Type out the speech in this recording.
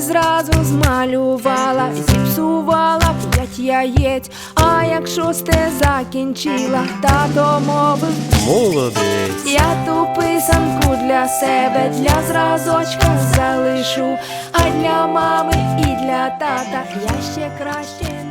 Зразу змалювала, зіпсувала п'ять яєць. А як шосте закінчила, тато мовив Молодець. я ту писанку для себе, для зразочка залишу, а для мами і для тата я ще краще